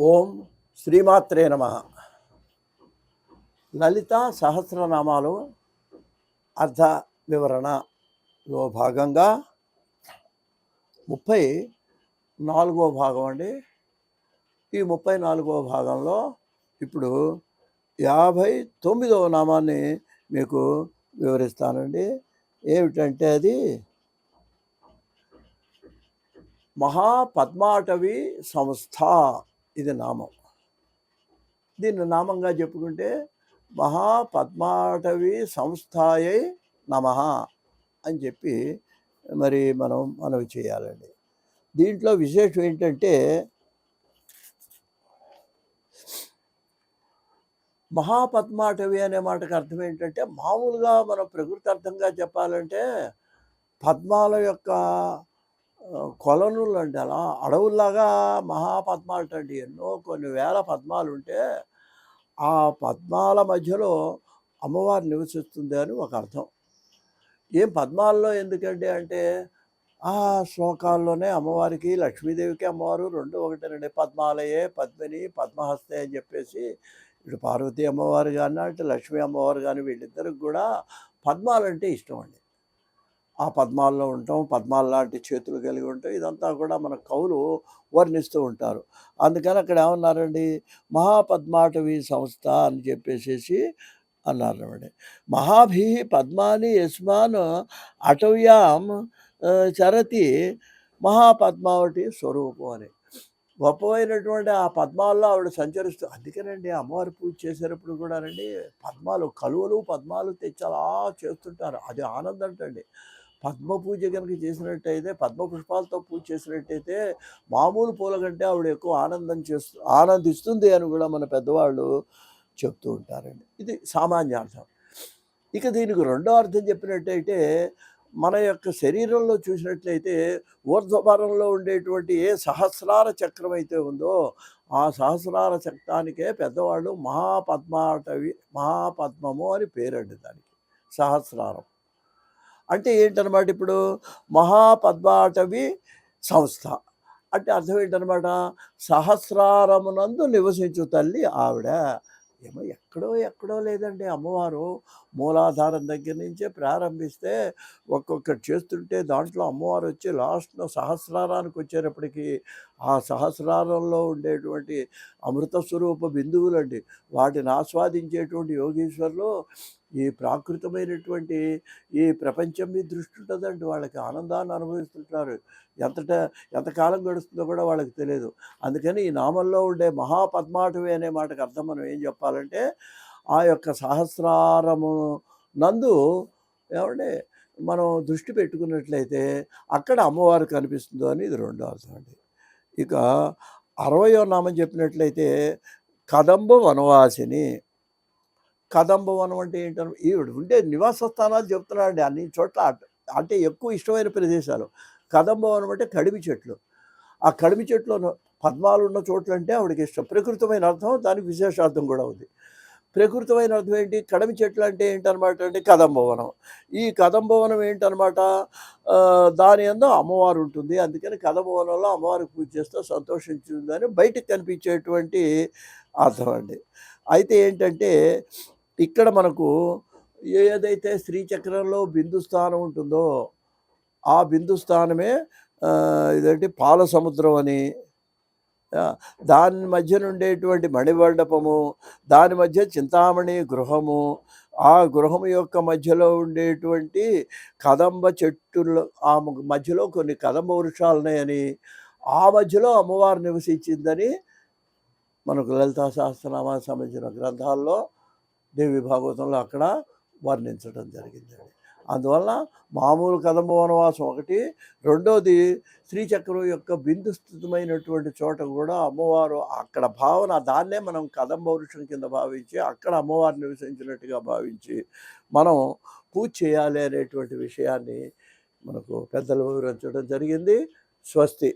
ఓం శ్రీమాత్రే నమ. లలిత సహస్రనామాలు అర్థ వివరణలో భాగంగా ముప్పై నాలుగో భాగం అండి. ఈ ముప్పై నాలుగో భాగంలో ఇప్పుడు యాభై తొమ్మిదవ నామాన్ని మీకు వివరిస్తానండి. ఏమిటంటే అది మహాపద్మాటవి సంస్థ. ఇది నామం. దీన్ని నామంగా చెప్పుకుంటే మహాపద్మాటవి సంస్థాయై నమ అని చెప్పి మరి మనం మనవి చేయాలండి. దీంట్లో విశేషం ఏంటంటే మహాపద్మాటవి అనే మాటకు అర్థం ఏంటంటే మామూలుగా మనం ప్రకృతి అర్థంగా చెప్పాలంటే పద్మాల యొక్క ఆ, కొలనులు అంటే అలా అడవుల్లాగా మహాపద్మాలంటండి. ఎన్నో కొన్ని వేల పద్మాలు ఉంటే ఆ పద్మాల మధ్యలో అమ్మవారు నివసిస్తుంది అని ఒక అర్థం. ఏం పద్మాల్లో ఎందుకండి అంటే ఆ శ్లోకాల్లోనే అమ్మవారికి లక్ష్మీదేవికి అమ్మవారు రెండు ఒకటేనండి పద్మాలయే పద్మిని పద్మహస్తే అని చెప్పేసి ఇటు పార్వతీ అమ్మవారు కానీ అంటే లక్ష్మీ అమ్మవారు కానీ వీళ్ళిద్దరికి కూడా పద్మాలంటే ఇష్టం అండి ఆ పద్మాల్లో ఉంటాం పద్మాల లాంటి చేతులు కలిగి ఉంటాం ఇదంతా కూడా మన కవులు వర్ణిస్తూ ఉంటారు. అందుకని అక్కడ ఏమన్నారండి? మహాపద్మాటవి సంస్థ అని చెప్పేసేసి అన్నారండి మహాభి పద్మాని యస్మాన్ అటవ్యాం చరతి మహాపద్మావటి స్వరూపం అని. గొప్పమైనటువంటి ఆ పద్మాల్లో ఆవిడ సంచరిస్తూ అందుకేనండి అమ్మవారి పూజ చేసేటప్పుడు కూడానండి పద్మాలు కలువలు పద్మాలు తెచ్చి అలా చేస్తుంటారు. అది ఆనందం అంటండి పద్మ పూజ కనుక చేసినట్టయితే పద్మ పుష్పాలతో పూజ చేసినట్టయితే మామూలు పూల కంటే ఆవిడ ఎక్కువ ఆనందం చేస్తూ ఆనందిస్తుంది అని కూడా మన పెద్దవాళ్ళు చెప్తూ ఉంటారండి. ఇది సామాన్యార్థం. ఇక దీనికి రెండో అర్థం చెప్పినట్టయితే మన యొక్క శరీరంలో చూసినట్లయితే ఊర్ధ్వభారంలో ఉండేటువంటి ఏ సహస్రార చక్రం అయితే ఉందో ఆ సహస్రార చక్రానికే పెద్దవాళ్ళు మహాపద్మాటవి మహాపద్మము అని పేరండి దానికి. సహస్రారం. అంటే ఏంటనమాట ఇప్పుడు మహాపద్మాటవి సంస్థ. అంటే అర్థం ఏంటనమాట సహస్రారమునందు నివసించు తల్లి ఆవిడ. ఏమో ఎక్కడో ఎక్కడో లేదండి అమ్మవారు. మూలాధారం దగ్గర నుంచే ప్రారంభిస్తే ఒక్కొక్కటి చేస్తుంటే దాంట్లో అమ్మవారు వచ్చి లాస్ట్లో సహస్రారానికి వచ్చేటప్పటికి ఆ సహస్రారంలో ఉండేటువంటి అమృత స్వరూప బిందువులండి. వాటిని ఆస్వాదించేటువంటి యోగీశ్వరులు ఈ ప్రాకృతమైనటువంటి ఈ ప్రపంచం మీద దృష్టి ఉంటుందండి. వాళ్ళకి ఆనందాన్ని అనుభవిస్తుంటారు ఎంతట ఎంతకాలం గడుస్తుందో కూడా వాళ్ళకి తెలియదు అందుకని ఈ నామంలో ఉండే మహాపద్మాటవి అనే మాటకు అర్థం మనం ఏం చెప్పాలంటే ఆ యొక్క సహస్రారము నందు ఏమంటే మనం దృష్టి పెట్టుకున్నట్లయితే అక్కడ అమ్మవారు కనిపిస్తుందో అని ఇది రెండో అర్థం అండి. ఇక అరవయో నామం చెప్పినట్లయితే కదంబ వనవాసిని కదంబవనం అంటే ఏంటని ఈవిడ ఉండే నివాస స్థానాలు చెప్తున్నాడండి అన్ని చోట్ల. అంటే ఎక్కువ ఇష్టమైన ప్రదేశాలు. కదంబవనం అంటే కడిమి చెట్లు. ఆ కడిమి చెట్లు పద్మాలు ఉన్న చోట్ల అంటే ఆవిడకి ఇష్టం. ప్రకృతమైన అర్థం దానికి విశేషార్థం కూడా ఉంది. ప్రకృతమైన అర్థం ఏంటి? కడమి చెట్లు అంటే ఏంటనమాట అంటే కదంబవనం. ఈ కదంబవనం ఏంటనమాట? దాని అందు అమ్మవారు ఉంటుంది. అందుకని కదంబవనంలో అమ్మవారికి పూజ చేస్తే సంతోషించిందని బయటకు కనిపించేటువంటి అర్థం అండి. అయితే ఏంటంటే ఇక్కడ మనకు ఏదైతే శ్రీచక్రంలో బిందు స్థానం ఉంటుందో ఆ బిందు స్థానమే ఇదేంటి పాల సముద్రం అని దాని మధ్య నుండేటువంటి మణిమండపము దాని మధ్య చింతామణి గృహము ఆ గృహం యొక్క మధ్యలో ఉండేటువంటి కదంబ చెట్టులో ఆ మధ్యలో కొన్ని కదంబ వృక్షాలు ఉన్నాయని ఆ మధ్యలో అమ్మవారు నివసించిందని మనకు లలితా సహస్రనామానికి సంబంధించిన గ్రంథాల్లో దేవి భాగవతంలో అక్కడ వర్ణించడం జరిగిందండి. అందువల్ల మామూలు కదంబ వనవాసం ఒకటి రెండోది శ్రీచక్రం యొక్క బిందుస్థితమైనటువంటి చోట కూడా అమ్మవారు అక్కడ భావన దాన్నే మనం కదంబ వృక్షం కింద భావించి అక్కడ అమ్మవారు నివసించినట్టుగా భావించి మనం పూజ చేయాలి అనేటువంటి విషయాన్ని మనకు పెద్దలు వివరించడం జరిగింది. స్వస్తి.